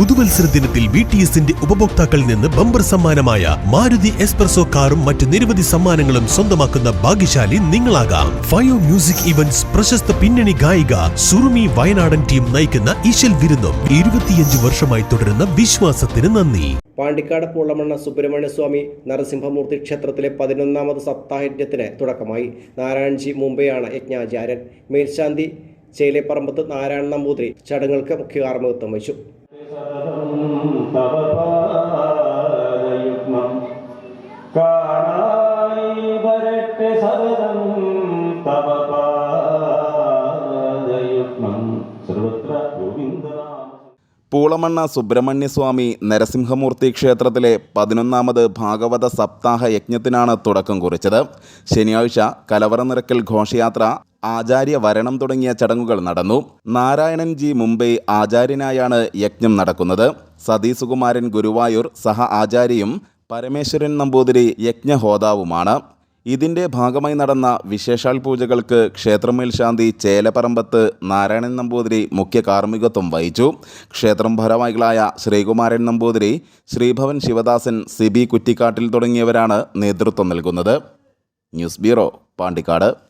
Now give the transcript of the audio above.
പുതുവത്സര ദിനത്തിൽ V T എസിന്റെ ഉപഭോക്താക്കളിൽ നിന്ന് ബമ്പർ സമ്മാനമായ മാരുതി എസ്പ്രസോ കാറും മറ്റ് നിരവധി സമ്മാനങ്ങളും സ്വന്തമാക്കുന്ന ഭാഗ്യശാലി നിങ്ങളാകാം. ഫയോ മ്യൂസിക് ഇവന്റ്സ് പ്രശസ്ത പിന്നണി ഗായിക സുറുമി വയനാടൻ ടീം നയിക്കുന്ന ഈശൽ വിരുന്നും ഇരുപത്തിയഞ്ച് വർഷമായി തുടരുന്ന വിശ്വാസത്തിന് നന്ദി. പാണ്ടിക്കാട് പൂളമണ്ണ സുബ്രഹ്മണ്യ സ്വാമി നരസിംഹമൂർത്തി ക്ഷേത്രത്തിലെ പതിനൊന്നാമത് സപ്താഹയജ്ഞത്തിന് തുടക്കമായി. നാരായൺജി മുംബൈയാണ് യജ്ഞാചാര്യൻ. മേൽശാന്തി ചേലേപ്പറമ്പത്ത് നാരായണ നമ്പൂതിരി ചടങ്ങുകൾക്ക് മുഖ്യ കാർമ്മികത്വം വഹിച്ചു. പൂളമണ്ണ സുബ്രഹ്മണ്യസ്വാമി നരസിംഹമൂർത്തി ക്ഷേത്രത്തിലെ പതിനൊന്നാമത് ഭാഗവത സപ്താഹ യജ്ഞത്തിനാണ് തുടക്കം കുറിച്ചത്. ശനിയാഴ്ച കലവറ നിറക്കൽ ഘോഷയാത്ര ആചാര്യ വരണം തുടങ്ങിയ ചടങ്ങുകൾ നടന്നു. നാരായണൻ ജി മുംബൈ ആചാര്യനായാണ് യജ്ഞം നടക്കുന്നത്. സതീസുകുമാരൻ ഗുരുവായൂർ സഹ ആചാര്യയും പരമേശ്വരൻ നമ്പൂതിരി യജ്ഞഹോതാവുമാണ്. ഇതിന്റെ ഭാഗമായി നടന്ന വിശേഷാൽ പൂജകൾക്ക് ക്ഷേത്രമേൽശാന്തി ചേലപ്പറമ്പത്ത് നാരായണൻ നമ്പൂതിരി മുഖ്യ കാർമ്മികത്വം വഹിച്ചു. ക്ഷേത്രം ഭാരവാഹികളായ ശ്രീകുമാരൻ നമ്പൂതിരി ശ്രീഭവൻ ശിവദാസൻ സിബി കുറ്റിക്കാട്ടിൽ തുടങ്ങിയവരാണ് നേതൃത്വം നൽകുന്നത്. News bureau Pandikkad.